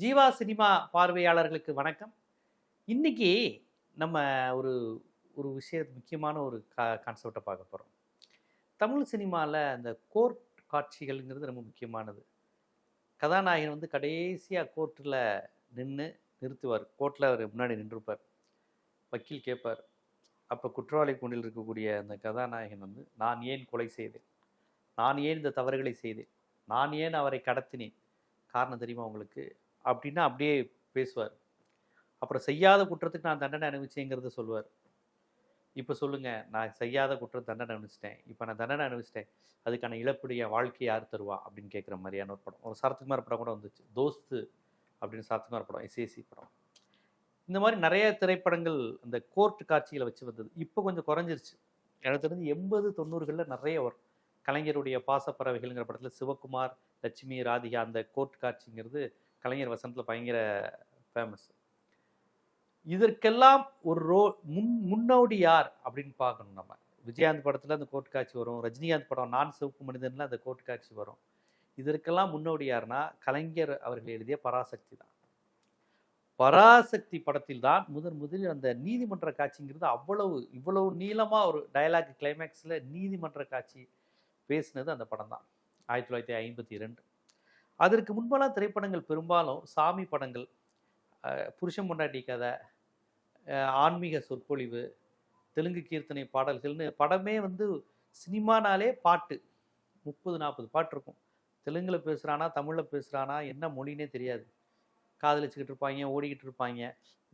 Jeeva cinema பார்வையாளர்களுக்கு வணக்கம். இன்னைக்கு நம்ம ஒரு ஒரு விஷய முக்கியமான ஒரு கா கான்செப்டை பார்க்க போகிறோம் தமிழ் சினிமாவில் அந்த கோர்ட் காட்சிகள்ங்கிறது ரொம்ப முக்கியமானது. கதாநாயகன் வந்து கடைசியாக கோர்ட்டில் நின்று நிறுத்துவார். கோர்ட்டில் அவர் முன்னாடி நின்றுப்பார். வக்கீல் கேட்பார் அப்போ குற்றவாளி கூண்டில் இருக்கக்கூடிய அந்த கதாநாயகன் வந்து நான் ஏன் கொலை செய்தேன்? நான் ஏன் இந்த தவறுகளை செய்தேன்? நான் ஏன் அவரை கடத்தினேன்? காரணம் தெரியுமா உங்களுக்கு? அப்படின்னா அப்படியே பேசுவார். அப்புறம் செய்யாத குற்றத்துக்கு நான் தண்டனை அனுபவிச்சேங்கிறத சொல்லுவார். இப்போ சொல்லுங்கள் நான் செய்யாத குற்றம் தண்டனை அனுபவிச்சிட்டேன். இப்போ நான் தண்டனை அனுபவிச்சிட்டேன். அதுக்கான இழப்பீடு என் வாழ்க்கை யார் தருவா? அப்படின்னு கேட்குற மாதிரியான ஒரு படம். ஒரு சரத்குமார் படம் கூட வந்துச்சு. தோஸ்து அப்படின்னு சரத்குமார் படம் எஸ்ஏசி படம். இந்த மாதிரி நிறைய திரைப்படங்கள் இந்த கோர்ட் காட்சிகளை வச்சு வந்தது. இப்போ கொஞ்சம் குறைஞ்சிருச்சு. எனக்கு தெரிஞ்சு எண்பது தொண்ணூறுகளில் நிறைய வரும். கலைஞருடைய பாசப்பறவைகள்ங்கிற படத்தில் சிவகுமார் லட்சுமி ராதிகா அந்த கோர்ட் காட்சிங்கிறது கலைஞர் வசனத்தில் பயங்கர ஃபேமஸ் இதற்கெல்லாம் ஒரு ரோ முன் முன்னோடி யார் அப்படின்னு பார்க்கணும் நம்ம. விஜயகாந்த் படத்தில் அந்த கோர்ட் காட்சி வரும். ரஜினிகாந்த் படம் நான் சிவப்பு மனிதன்ல அந்த கோர்ட் காட்சி வரும். இதற்கெல்லாம் முன்னோடி யாருன்னா கலைஞர் அவர்கள் எழுதிய பராசக்தி தான். பராசக்தி படத்தில் தான் முதன் முதலில் அந்த நீதிமன்ற காட்சிங்கிறது அவ்வளவு இவ்வளவு நீளமாக ஒரு டயலாக் கிளைமேக்ஸில் நீதிமன்ற காட்சி பேசினது அந்த படம் தான். ஆயிரத்தி தொள்ளாயிரத்தி ஐம்பத்தி ரெண்டு அதற்கு முன்பெல்லாம் திரைப்படங்கள் பெரும்பாலும் சாமி படங்கள் புருஷம் புருஷன் பொண்டாட்டி கதை ஆன்மீக சொற்பொழிவு தெலுங்கு கீர்த்தனை பாடல்கள்னு படமே வந்து சினிமானாலே பாட்டு. முப்பது நாற்பது பாட்டு இருக்கும். தெலுங்கில் பேசுகிறானா தமிழில் பேசுகிறானா என்ன மொழினே தெரியாது. காதலிச்சுக்கிட்டு இருப்பாங்க ஓடிக்கிட்டு இருப்பாங்க.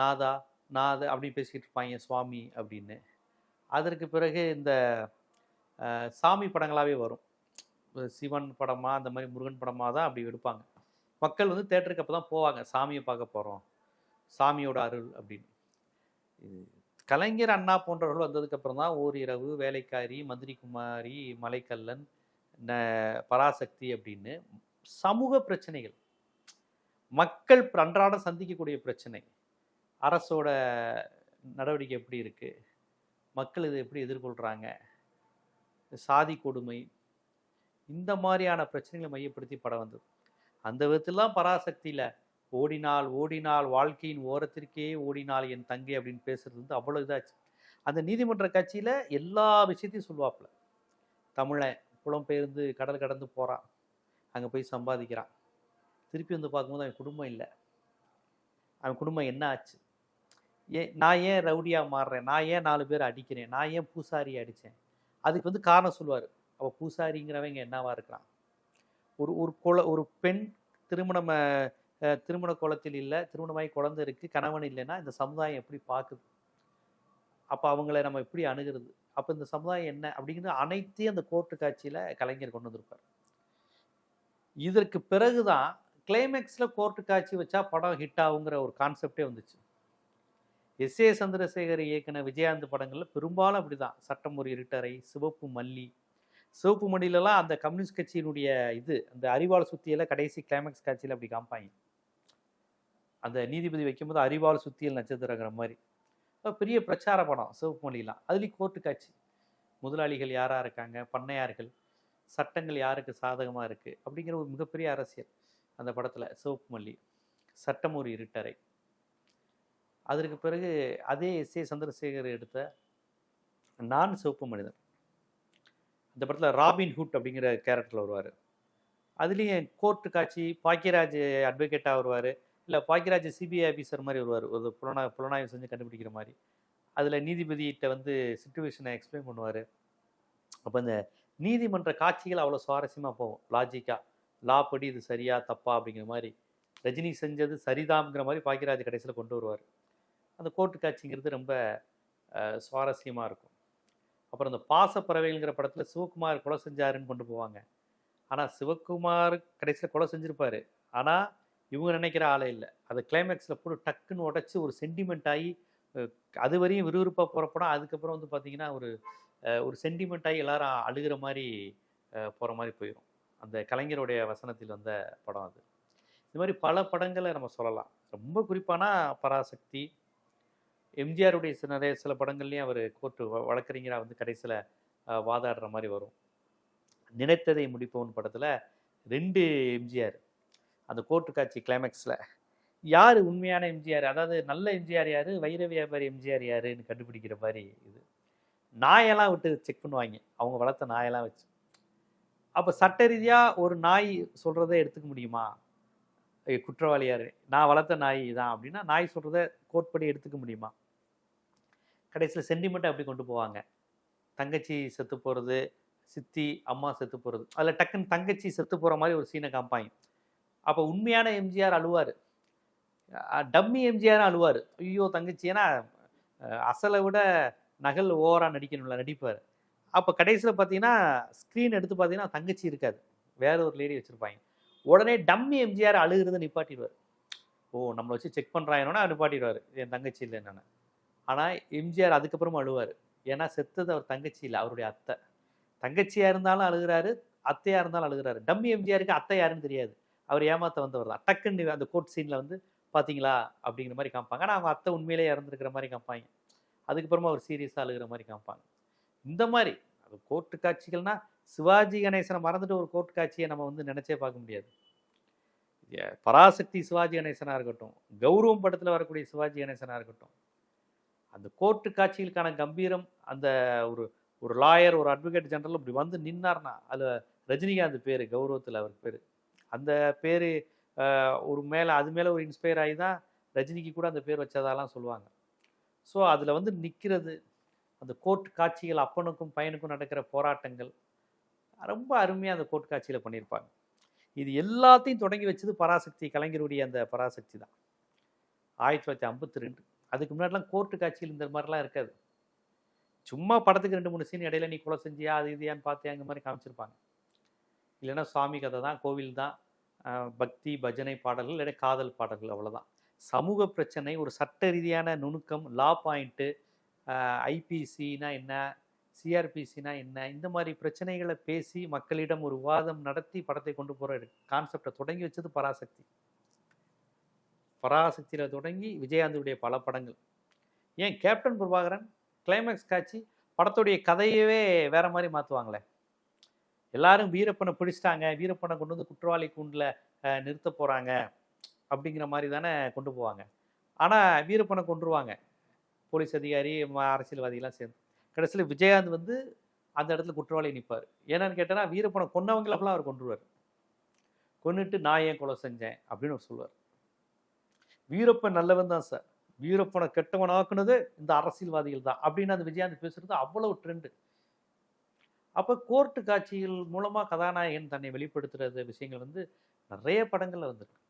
நாதா நாத அப்படின்னு பேசிக்கிட்டு இருப்பாங்க சுவாமி அப்படின்னு. அதற்கு பிறகு இந்த சாமி படங்களாகவே வரும். சிவன் படமாக அந்த மாதிரி முருகன் படமாக தான் அப்படி எடுப்பாங்க. மக்கள் வந்து தேட்டருக்கு அப்போ தான் போவாங்க. சாமியை பார்க்க போகிறோம் சாமியோட அருள் அப்படின்னு. இது கலைஞர் அண்ணா போன்றவர்கள் வந்ததுக்கப்புறம் தான் ஓரிரவு வேலைக்காரி மந்திரி குமாரி மலைக்கல்லன் பராசக்தி அப்படின்னு சமூக பிரச்சனைகள். மக்கள் அன்றாடம் சந்திக்கக்கூடிய பிரச்சனை. அரசோட நடவடிக்கை எப்படி இருக்குது மக்கள் இதை எப்படி எதிர்கொள்கிறாங்க சாதி கொடுமை இந்த மாதிரியான பிரச்சனைகளை மையப்படுத்தி படம் வந்தது. அந்த விதத்திலாம் பராசக்தியில் ஓடினால் ஓடினால் வாழ்க்கையின் ஓரத்திற்கே ஓடினால் என் தங்கை அப்படின்னு பேசுறது வந்து அவ்வளோ இதாச்சு. அந்த நீதிமன்ற கட்சியில் எல்லா விஷயத்தையும் சொல்லுவாப்புல. தமிழன் புலம்பெயர்ந்து கடல் கடந்து போகிறான் அங்கே போய் சம்பாதிக்கிறான். திருப்பி வந்து பார்க்கும்போது அவன் குடும்பம் இல்லை. அவன் குடும்பம் என்ன ஆச்சு? ஏன் நான் ஏன் ரவுடியாக மாறுறேன்? நான் ஏன் நாலு பேர் அடிக்கிறேன்? நான் ஏன் பூசாரி அடித்தேன் அதுக்கு வந்து காரணம் சொல்லுவார். அவள் பூசாரிங்கிறவங்க என்னவா இருக்கிறான்? ஒரு ஒரு குல ஒரு பெண் திருமணம் திருமண குளத்தில் இல்லை திருமணமாகி குழந்தை இருக்கு கணவன் இல்லைன்னா இந்த சமுதாயம் எப்படி பார்க்குது அப்போ அவங்கள நம்ம எப்படி அணுகிறது? அப்போ இந்த சமுதாயம் என்ன? அப்படிங்கிறது அனைத்தையும் அந்த கோர்ட்டு காட்சியில் கலைஞர் கொண்டு வந்திருப்பார். இதற்கு பிறகுதான் கிளைமேக்ஸில் கோர்ட்டு காட்சி வச்சா படம் ஹிட் ஆகுங்கிற ஒரு கான்செப்டே வந்துச்சு. எஸ் ஏ சந்திரசேகர் இயக்குன விஜயாந்த் படங்களில் பெரும்பாலும் அப்படிதான். சட்டம் ஒரு இருட்டறை சிவப்பு மல்லி சிவப்பு மல்லியிலலாம் அந்த கம்யூனிஸ்ட் கட்சியினுடைய இது அந்த அறிவாள் சுத்தியெல்லாம் கடைசி கிளைமேக்ஸ் காட்சியில் அப்படி காமிப்பாங்க. அந்த நீதிபதி வைக்கும்போது அறிவாள் சுத்தியல் நட்சத்திரங்கிற மாதிரி. அப்ப பெரிய பிரச்சார படம் சிவப்பு மல்லிலாம் அதுலேயும் கோர்ட்டு காட்சி. முதலாளிகள் யாராக இருக்காங்க? பண்ணையார்கள். சட்டங்கள் யாருக்கு சாதகமாக இருக்குது அப்படிங்கிற ஒரு மிகப்பெரிய அரசியல் அந்த படத்தில் சிவப்பு மல்லி சட்டம் ஒரு இருட்டறை. அதற்கு பிறகு அதே எஸ் ஏ சந்திரசேகர் எடுத்த நான் சிவப்பு மனிதன். அந்த படத்தில் ராபின் ஹுட் அப்படிங்கிற கேரக்டரில் வருவார். அதுலேயும் கோர்ட்டு காட்சி பாக்கியராஜ் அட்வொகேட்டாக வருவார். இல்லை பாக்கியராஜ் சிபிஐ ஆஃபீஸர் மாதிரி வருவார். ஒரு புலனா புலனாய்வு செஞ்சு கண்டுபிடிக்கிற மாதிரி. அதில் நீதிபதிகிட்ட வந்து சுச்சுவேஷனை எக்ஸ்பிளைன் பண்ணுவார். அப்போ இந்த நீதிமன்ற காட்சிகள் அவ்வளோ சுவாரஸ்யமாக போகும். லாஜிக்காக லா படி இது சரியா தப்பா அப்படிங்கிற மாதிரி. ரஜினி செஞ்சது சரிதாங்கிற மாதிரி பாக்கியராஜ் கடைசியில் கொண்டு வருவார். அந்த கோர்ட்டு காட்சிங்கிறது ரொம்ப சுவாரஸ்யமாக இருக்கும். அப்புறம் இந்த பாசப்பறவைங்கிற படத்தில் சிவகுமார் கொலை செஞ்சாருன்னு கொண்டு போவாங்க. ஆனால் சிவகுமார் கடைசியில் கொலை செஞ்சுருப்பாரு. ஆனால் இவங்க நினைக்கிற ஆளே இல்லை. அது கிளைமேக்ஸில் போட்டு டக்குன்னு உடச்சி ஒரு சென்டிமெண்ட் ஆகி அது வரையும் விறுவிறுப்பாக போகிற படம். அதுக்கப்புறம் வந்து பார்த்தீங்கன்னா ஒரு ஒரு சென்டிமெண்ட் ஆகி எல்லாரும் அழுகிற மாதிரி போகிற மாதிரி போயிடும் அந்த கலைஞருடைய வசனத்தில் வந்த படம் அது. இந்த மாதிரி பல படங்களை நம்ம சொல்லலாம். ரொம்ப குறிப்பானா பராசக்தி எம்ஜிஆருடைய சில நிறைய சில படங்கள்லேயும் அவர் கோர்ட்டு வழக்கறிஞராக வந்து கடைசியில் வாதாடுற மாதிரி வரும். நினைத்ததை முடிப்பவன் படத்தில் ரெண்டு எம்ஜிஆர். அந்த கோர்ட்டு காட்சி கிளைமேக்ஸில் யார் உண்மையான எம்ஜிஆர்? அதாவது நல்ல எம்ஜிஆர் யார்? வைர வியாபாரி எம்ஜிஆர் யாருன்னு கண்டுபிடிக்கிற மாதிரி இது. நாயெல்லாம் விட்டு செக் பண்ணுவாங்க. அவங்க வளர்த்த நாயெல்லாம் வச்சு. அப்போ சட்ட ரீதியாக ஒரு நாய் சொல்கிறத எடுத்துக்க முடியுமா? ஏய், குற்றவாளி நான் வளர்த்த நாய் தான் அப்படின்னா நாய் சொல்கிறத கோட்படி எடுத்துக்க முடியுமா? கடைசியில் சென்டிமெண்ட்டை அப்படி கொண்டு போவாங்க. தங்கச்சி செத்து போகிறது சித்தி அம்மா செத்து போகிறது அதில் டக்குன்னு தங்கச்சி செத்து போகிற மாதிரி ஒரு சீனை காமிப்பாங்க. அப்போ உண்மையான எம்ஜிஆர் அழுவார். டம்மி எம்ஜிஆர் அழுவார். ஐயோ தங்கச்சி. ஏன்னா அசலை விட நகல் ஓவராக நடிக்கணும்ல நடிப்பார். அப்போ கடைசியில் பார்த்தீங்கன்னா ஸ்க்ரீன் எடுத்து பார்த்தீங்கன்னா தங்கச்சி இருக்காது. வேற ஒரு லேடி வச்சுருப்பாங்க. உடனே டம்மி எம்ஜிஆர் அழுகிறது நிப்பாட்டிடுவார். ஓ நம்மளை வச்சு செக் பண்ணுறாங்கன்னா நிப்பாட்டிடுவார். என் தங்கச்சி இல்லை என்னென்னு ஆனால் எம்ஜிஆர் அதுக்கப்புறமா அழுவார். ஏன்னா செத்தது அவர் தங்கச்சி இல்லை அவருடைய அத்தை. தங்கச்சியாக இருந்தாலும் அழுகிறாரு அத்தையாக இருந்தாலும் அழுகிறாரு. டம்மி எம்ஜிஆருக்கு அத்தை யாருன்னு தெரியாது. அவர் ஏமாத்த வந்தவர் தான். டக்குன்னு அந்த கோர்ட் சீனில் வந்து பார்த்தீங்களா அப்படிங்கிற மாதிரி காமிப்பாங்க. ஆனால் அவங்க அத்தை உண்மையிலே இறந்துருக்கிற மாதிரி காமிப்பாங்க. அதுக்கப்புறமா அவர் சீரியஸாக அழுகிற மாதிரி காமிப்பாங்க. இந்த மாதிரி அது கோர்ட்டு காட்சிகள்னா சிவாஜி கணேசனை மறந்துட்டு ஒரு கோர்ட் காட்சியை நம்ம வந்து நினச்சே பார்க்க முடியாது. பராசக்தி சிவாஜி கணேசனாக இருக்கட்டும் கௌரவம் படத்தில் வரக்கூடிய சிவாஜி கணேசனாக இருக்கட்டும் அந்த கோர்ட்டு காட்சிகளுக்கான கம்பீரம் அந்த ஒரு ஒரு லாயர் ஒரு அட்வொகேட் ஜெனரல் இப்படி வந்து நின்னார்னா அதில் ரஜினிகாந்த் பேர் கௌரவத்தில் அவர் பேர். அந்த பேர் ஒரு மேலே அது மேலே ஒரு இன்ஸ்பயர் ஆகி தான் ரஜினிக்கு கூட அந்த பேர் வச்சதாலாம் சொல்லுவாங்க. ஸோ அதில் வந்து நிற்கிறது அந்த கோர்ட் காட்சிகள் அப்பனுக்கும் பையனுக்கும் நடக்கிற போராட்டங்கள் ரொம்ப அருமையாக அந்த கோர்ட் காட்சியில் பண்ணியிருப்பாங்க. இது எல்லாத்தையும் தொடங்கி வச்சது பராசக்தி கலைஞருடைய அந்த பராசக்தி தான். ஆயிரத்தி தொள்ளாயிரத்தி ஐம்பத்தி ரெண்டு. அதுக்கு முன்னாடிலாம் கோர்ட்டு காட்சியில் இந்த மாதிரிலாம் இருக்காது. சும்மா படத்துக்கு ரெண்டு மூணு சீன் இடையில நீ கொலை செஞ்சியா அது இதையான்னு பார்த்தியா அந்த மாதிரி காமிச்சிருப்பாங்க. இல்லைன்னா சுவாமி கதை தான் கோவில் தான் பக்தி பஜனை பாடல்கள் இல்லை காதல் பாடல்கள் அவ்வளோதான் சமூக பிரச்சனை ஒரு சட்ட ரீதியான நுணுக்கம் லா பாயிண்ட்டு ஐபிசினா என்ன சிஆர்பிசினா என்ன இந்த மாதிரி பிரச்சனைகளை பேசி மக்களிடம் ஒரு விவாதம் நடத்தி படத்தை கொண்டு போகிற கான்செப்டை தொடங்கி வச்சது பராசக்தி. பராசக்தியில் தொடங்கி விஜயகாந்துடைய பல படங்கள். ஏன் கேப்டன் பிரபாகரன் கிளைமேக்ஸ் காட்சி படத்துடைய கதையவே வேற மாதிரி மாற்றுவாங்களே எல்லாரும் வீரப்பனை பிடிச்சிட்டாங்க வீரப்பனை கொண்டு வந்து குற்றவாளி கூண்டில் நிறுத்த போகிறாங்க அப்படிங்கிற மாதிரி தானே கொண்டு போவாங்க. ஆனால் வீரப்பனை கொண்டுருவாங்க போலீஸ் அதிகாரி ம- அரசியல்வாதிகள்லாம் சேர்ந்து. கடைசியில் விஜயகாந்த் வந்து அந்த இடத்துல குற்றவாளி நிற்பார் என்னன்னு கேட்டேன்னா வீரப்பனை கொன்னவங்களெல்லாம் அவர் கொண்டுருவார் கொன்னுட்டு நான் ஏன் கொலை செஞ்சேன்? அப்படின்னு அவர் சொல்லுவார். வீரப்பன் நல்லவன் தான் சார். வீரப்பனை கெட்டவன் ஆக்குனது இந்த அரசியல்வாதிகள் தான். அப்படின்னு அந்த விஜயாந்தி பேசுறது அவ்வளவு ட்ரெண்டு அப்போ கோர்ட்டு காட்சிகள் மூலமாக கதாநாயகன் தன்னை வெளிப்படுத்துகிற விஷயங்கள் வந்து நிறைய படங்களில் வந்திருக்கு.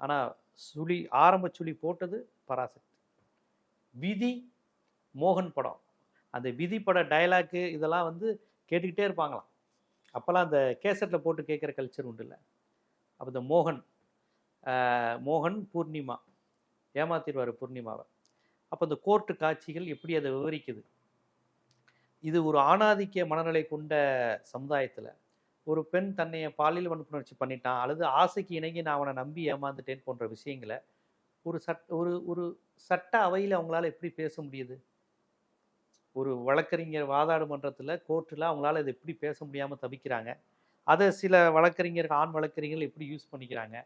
ஆனால் சுழி ஆரம்ப சுழி போட்டது பராசக்தி. விதி மோகன் படம். அந்த விதி பட டயலாக்கு இதெல்லாம் வந்து கேட்டுக்கிட்டே இருப்பாங்களாம். அப்போல்லாம் அந்த கேசட்டில் போட்டு கேட்குற கல்ச்சர் உண்டு இல்லை அப்போ இந்த மோகன் மோகன் பூர்ணிமா. ஏமாத்திடுவார் பூர்ணிமாவை. அப்போ இந்த கோர்ட்டு காட்சிகள் எப்படி அதை விவரிக்குது? இது ஒரு ஆணாதிக்க மனநிலை கொண்ட சமுதாயத்தில் ஒரு பெண் தன்னை பாலியல் வன்புணர்ச்சி பண்ணிட்டான் அல்லது ஆசைக்கு இணங்கி நான் அவனை நம்பி ஏமாந்துட்டேன் போன்ற விஷயங்களை ஒரு சட் ஒரு ஒரு சட்ட அவையில் அவங்களால எப்படி பேச முடியுது? ஒரு வழக்கறிஞர் வாதாடு மன்றத்தில் கோர்ட்டில் அவங்களால இதை எப்படி பேச முடியாமல் தவிக்கிறாங்க? அதை சில வழக்கறிஞர்கள் ஆண் வழக்கறிஞர்கள் எப்படி யூஸ் பண்ணிக்கிறாங்க?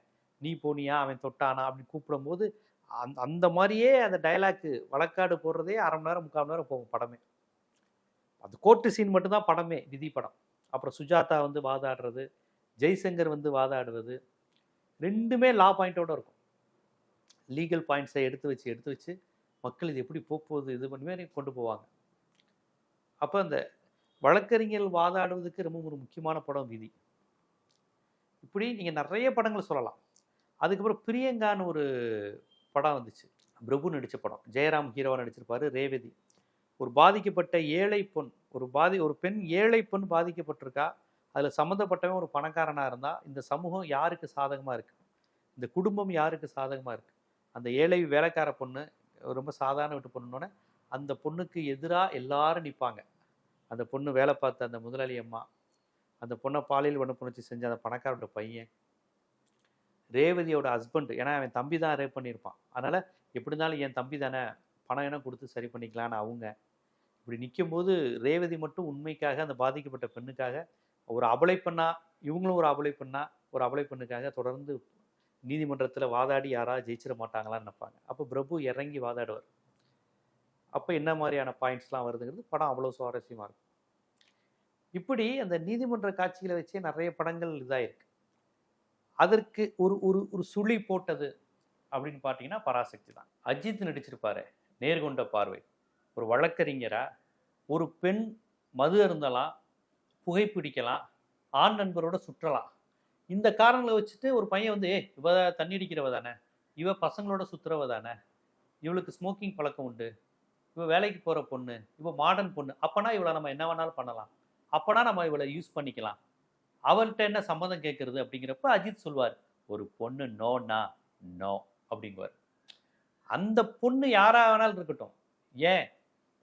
நீ போனியா? அவன் தொட்டானா? அப்படின்னு கூப்பிடும்போது அந் அந்த மாதிரியே அந்த டயலாக்கு வழக்காடு போடுறதே அரை மணி நேரம் முக்கால் மணி நேரம் போகும் படமே. அது கோர்ட்டு சீன் மட்டும்தான் படமே விதி படம். அப்புறம் சுஜாதா வந்து வாதாடுறது ஜெய்சங்கர் வந்து வாதாடுவது ரெண்டுமே லா பாயிண்டோட இருக்கும். லீகல் பாயிண்ட்ஸை எடுத்து வச்சு எடுத்து வச்சு மக்கள் இது எப்படி போகுது இது பண்ணுமே கொண்டு போவாங்க. அப்போ அந்த வழக்கறிஞர்கள் வாதாடுவதுக்கு ரொம்ப ஒரு முக்கியமான படம் விதி. இப்படி நீங்கள் நிறைய படங்கள் சொல்லலாம். அதுக்கப்புறம் பிரியங்கான்னு ஒரு படம் வந்துச்சு. பிரபு நடித்த படம். ஜெயராம் ஹீரோவாக நடிச்சிருப்பாரு ரேவதி. ஒரு பாதிக்கப்பட்ட ஏழை பொண் ஒரு பாதி ஒரு பெண் ஏழை பெண் பாதிக்கப்பட்டிருக்கா. அதில் சம்மந்தப்பட்டவன் ஒரு பணக்காரனாக இருந்தால் இந்த சமூகம் யாருக்கு சாதகமாக இருக்குது இந்த குடும்பம் யாருக்கு சாதகமாக இருக்குது அந்த ஏழை வேலைக்கார பொண்ணு ரொம்ப சாதாரண விட்டு பொண்ணுன்னொன்னே அந்த பொண்ணுக்கு எதிராக எல்லாரும் நிற்பாங்க அந்த பொண்ணு வேலை பார்த்த அந்த முதலாளி அம்மா அந்த பொண்ணை பாலியல் வன்புணர்ச்சி செஞ்ச அந்த பணக்காரோட பையன் ரேவதியோட ஹஸ்பண்ட் ஏன்னா அவன் தம்பி தான் ரேப் பண்ணியிருப்பான். அதனால் எப்படி இருந்தாலும் என் தம்பி தானே பணம் என்ன கொடுத்து சரி பண்ணிக்கலான்னு அவங்க. இப்படி நிக்கும்போது ரேவதி மட்டும் உண்மைக்காக அந்த பாதிக்கப்பட்ட பெண்ணுக்காக ஒரு அபலை பெண்ணா இவங்களும் ஒரு அபலை பெண்ணா ஒரு அபலை பெண்ணுக்காக தொடர்ந்து நீதிமன்றத்தில் வாதாடி யாராவது ஜெயிச்சிட மாட்டாங்களான்னு நினைப்பாங்க. அப்போ பிரபு இறங்கி வாதாடுவார். அப்போ என்ன மாதிரியான பாயிண்ட்ஸ்லாம் வருதுங்கிறது படம் அவ்வளோ சுவாரஸ்யமாக இருக்கும். இப்படி அந்த நீதிமன்ற காட்சிகளை வச்சே நிறைய படங்கள் இதாயிருக்கு. அதற்கு ஒரு ஒரு ஒரு சுழி போட்டது அப்படின்னு பார்த்தீங்கன்னா பராசக்தி தான். அஜித் நடிச்சிருப்பாரு நேர்கொண்ட பார்வை. ஒரு வழக்கறிஞரா ஒரு பெண் மது அருந்தலாம் புகைப்பிடிக்கலாம் ஆண் நண்பரோட சுற்றலாம். இந்த காரணங்களை வச்சுட்டு ஒரு பையன் வந்து ஏ இவ தண்ணி அடிக்கிறவ தானே? இவ பசங்களோட சுற்றுறவ தானே? இவளுக்கு ஸ்மோக்கிங் பழக்கம் உண்டு. இவ வேலைக்கு போகிற பொண்ணு இவ மாடர்ன் பொண்ணு. அப்போனா இவளை நம்ம என்ன வேணாலும் பண்ணலாம். அப்போனா நம்ம இவளை யூஸ் பண்ணிக்கலாம். அவர்கிட்ட என்ன சம்மதம் கேட்கறது அப்படிங்கிறப்ப அஜித் சொல்வார் ஒரு பொண்ணு நோனா நோ அப்படிங்குவார். அந்த பொண்ணு யாராக வேணாலும் இருக்கட்டும். ஏன்?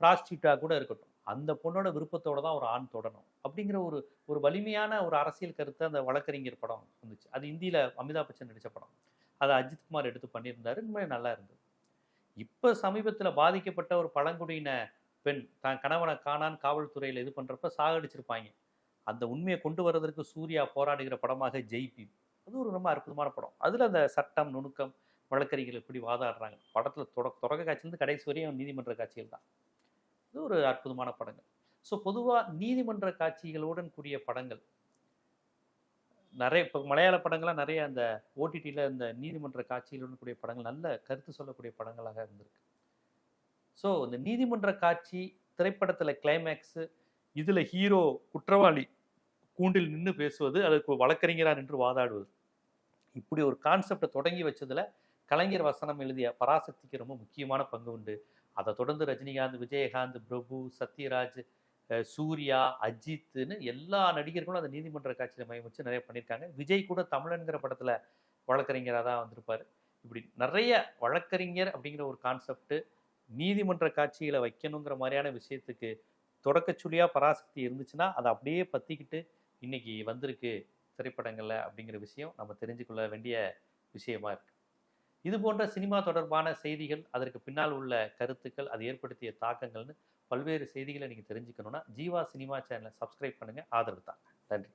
ப்ராஸ்டியூட்டாக கூட இருக்கட்டும். அந்த பொண்ணோட விருப்பத்தோடு தான் ஒரு ஆண் தொடணும் அப்படிங்கிற ஒரு ஒரு வலிமையான ஒரு அரசியல் கருத்தை அந்த வழக்கறிஞர் படம் வந்துச்சு. அது இந்தியில் அமிதாப் பச்சன் நடித்த படம். அதை அஜித் குமார் எடுத்து பண்ணியிருந்தாரு. உண்மையிலே நல்லா இருந்தது. இப்போ சமீபத்தில் பாதிக்கப்பட்ட ஒரு பழங்குடியின பெண் தான் கணவனை காணான்னு காவல்துறையில் இது பண்ணுறப்ப சாகடிச்சிருப்பாங்க. அந்த உண்மையை கொண்டு வர்றதற்கு சூர்யா போராடுகிற படமாக ஜெய்பி அது ஒரு ரொம்ப அற்புதமான படம். அதில் அந்த சட்டம் நுணுக்கம் வழக்கறிஞர்கள் எப்படி வாதாடுறாங்க. படத்தில் தொட தொடக்க காட்சியிலேருந்து கடைசி வரையும் நீதிமன்ற காட்சிகள் தான். இது ஒரு அற்புதமான படங்கள். ஸோ பொதுவாக நீதிமன்ற காட்சிகளுடன் கூடிய படங்கள். நிறைய இப்போ மலையாள படங்கள்லாம் நிறைய அந்த ஓடிடியில் இந்த நீதிமன்ற காட்சிகளுடன் கூடிய படங்கள் நல்ல கருத்து சொல்லக்கூடிய படங்களாக இருந்திருக்கு. ஸோ இந்த நீதிமன்ற காட்சி திரைப்படத்தில் கிளைமேக்ஸு இதில் ஹீரோ குற்றவாளி கூண்டில் நின்று பேசுவது அதற்கு வழக்கறிஞராக நின்று வாதாடுவது. இப்படி ஒரு கான்செப்டை தொடங்கி வச்சதுல கலைஞர் வசனம் எழுதிய பராசக்திக்கு ரொம்ப முக்கியமான பங்கு உண்டு. அதை தொடர்ந்து ரஜினிகாந்த் விஜயகாந்த் பிரபு சத்யராஜ் சூர்யா அஜித்னு எல்லா நடிகர்களும் அந்த நீதிமன்ற காட்சியில் மையம் வச்சு நிறைய பண்ணியிருக்காங்க. விஜய் கூட தமிழன்கிற படத்தில் வழக்கறிஞராக தான் வந்திருப்பார். இப்படி நிறைய வழக்கறிஞர் அப்படிங்கிற ஒரு கான்செப்ட்டு நீதிமன்ற காட்சிகளை வைக்கணுங்கிற மாதிரியான விஷயத்துக்கு தொடக்கச்சுழியாக பராசக்தி இருந்துச்சுன்னா அதை அப்படியே பற்றிக்கிட்டு இன்னைக்கு வந்திருக்கு திரைப்படங்களில் அப்படிங்கிற விஷயம் நம்ம தெரிஞ்சுக்கொள்ள வேண்டிய விஷயமா இருக்கு. இது போன்ற சினிமா தொடர்பான செய்திகள் அதற்கு பின்னால் உள்ள கருத்துக்கள் அது ஏற்படுத்திய தாக்கங்கள்னு பல்வேறு செய்திகளை நீங்கள் தெரிஞ்சுக்கணும்னா ஜீவா சினிமா சேனலை சப்ஸ்கிரைப் பண்ணுங்கள் ஆதரவு தாங்க. நன்றி.